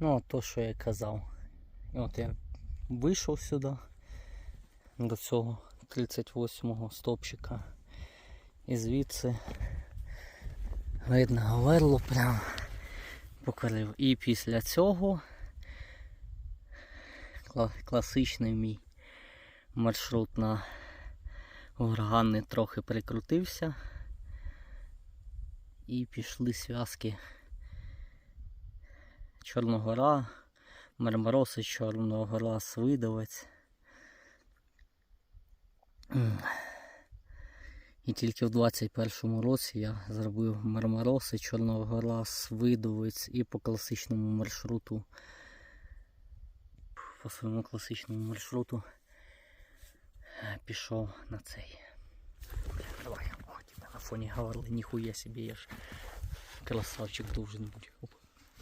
Ну, то, що я казав. І от я вийшов сюди до цього 38-го стопчика. І звідси видно говерло прям покорив. І після цього класичний мій маршрут на Горгани трохи прикрутився. І пішли зв'язки Чорногора, Мармароси, Чорногора, Свидовець. І тільки в 21-му році я зробив Мармароси, Чорногора, Свидовець і по класичному маршруту. По своєму класичному маршруту е, пішов на цей. Давай, о, на фоні говорили, ніхуя собі я ж красавчик должен бути.